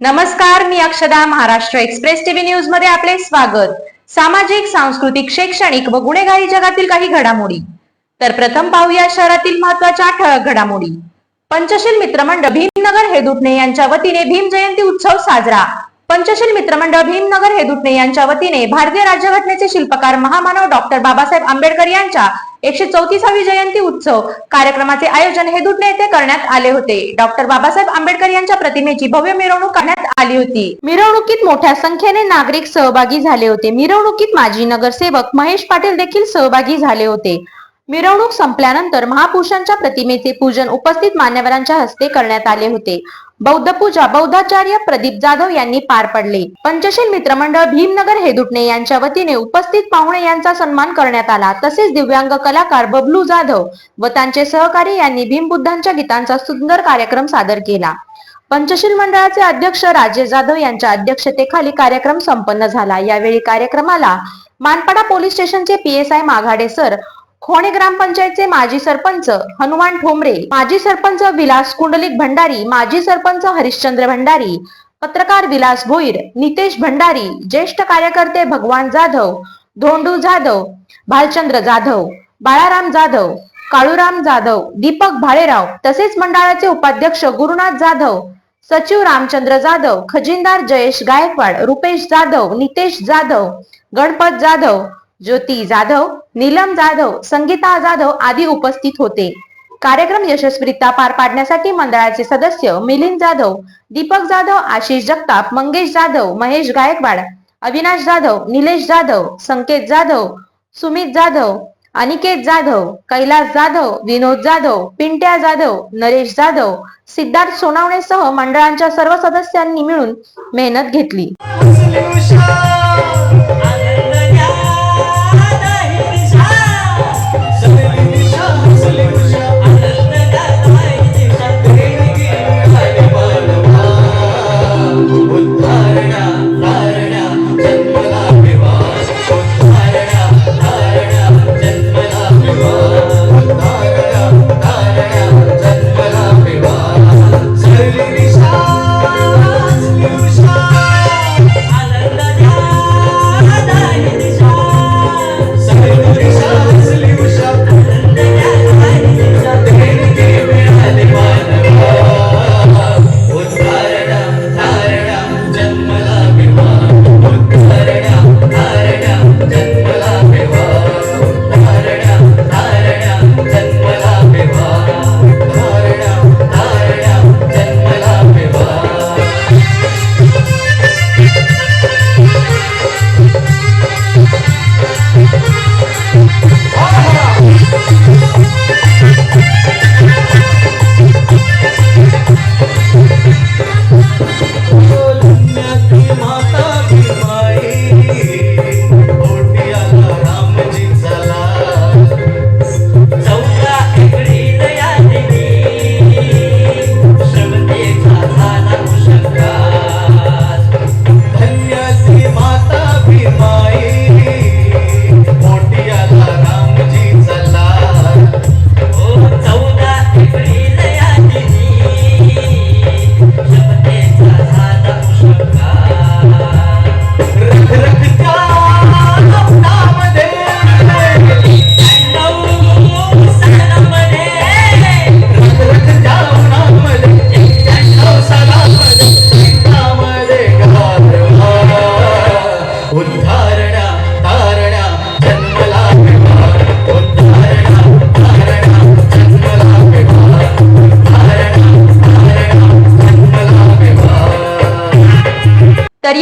नमस्कार मी अक्षदा Maharashtra express TV न्यूजमध्ये आपले स्वागत. सामाजिक सांस्कृतिक शैक्षणिक व गुन्हेगारी जगातील काही घडामोडी. तर प्रथम पाहूया शहरातील महत्त्वाच्या ठळक घडामोडी. पंचशील मित्रमंडळ भीमनगर हेदुटणे यांच्या वतीने भीम जयंती उत्सव साजरा. पंचशील मित्रमंडळ भीमनगर हेदुटणे यांच्या वतीने भारतीय राज्यघटनेचे शिल्पकार महामानव डॉक्टर बाबासाहेब आंबेडकर यांच्या एकशे चौतीसावी जयंती उत्सव. कार्यक्रमाचे आयोजन हेदुटणे येथे करण्यात आले होते. डॉक्टर बाबासाहेब आंबेडकर यांच्या प्रतिमेची भव्य मिरवणूक करण्यात आली होती. मिरवणुकीत मोठ्या संख्येने नागरिक सहभागी झाले होते. मिरवणुकीत माजी नगरसेवक महेश पाटील देखील सहभागी झाले होते. मिरवणूक संपल्यानंतर महापुरुषांच्या प्रतिमेचे पूजन उपस्थित मान्यवरांच्या हस्ते करण्यात आले होते. बौद्ध पूजा बौद्धाचार्य प्रदीप जाधव यांनी पार पडले. पंचशील मित्रमंडळ भीमनगर हेदुटणे यांच्या वतीने उपस्थित पाहुणे यांचा सन्मान करण्यात आला. तसेच दिव्यांग कलाकार बबलू जाधव व त्यांचे सहकारी यांनी भीमबुद्धांच्या गीतांचा सुंदर कार्यक्रम सादर केला. पंचशील मंडळाचे अध्यक्ष राजेश जाधव यांच्या अध्यक्षतेखाली कार्यक्रम संपन्न झाला. यावेळी कार्यक्रमाला मानपाडा पोलीस स्टेशनचे P S I Maghade sir Khone ग्रामपंचायतचे माजी सरपंच हनुमान ठोंबरे माजी सरपंच विलास कुंडलिक भंडारी माजी सरपंच हरिश्चंद्र भंडारी पत्रकार विलास भोईर नितेश भंडारी ज्येष्ठ कार्यकर्ते भगवान जाधव धोंडू जाधव भालचंद्र जाधव बाळाराम जाधव काळूराम जाधव दीपक भाळेराव तसेच मंडळाचे उपाध्यक्ष गुरुनाथ जाधव सचिव रामचंद्र जाधव खजिनदार जयेश गायकवाड रुपेश जाधव नितेश जाधव गणपत जाधव ज्योती जाधव नीलम जाधव संगीता जाधव आदी उपस्थित होते. कार्यक्रम यशस्वीरित्या पार पाडण्यासाठी मंडळाचे सदस्य मिलिंद जाधव दीपक जाधव आशिष जगताप मंगेश जाधव महेश गायकवाड अविनाश जाधव निलेश जाधव संकेत जाधव सुमित जाधव अनिकेत जाधव कैलास जाधव विनोद जाधव पिंट्या जाधव नरेश जाधव सिद्धार्थ सोनावणेसह मंडळांच्या सर्व सदस्यांनी मिळून मेहनत घेतली.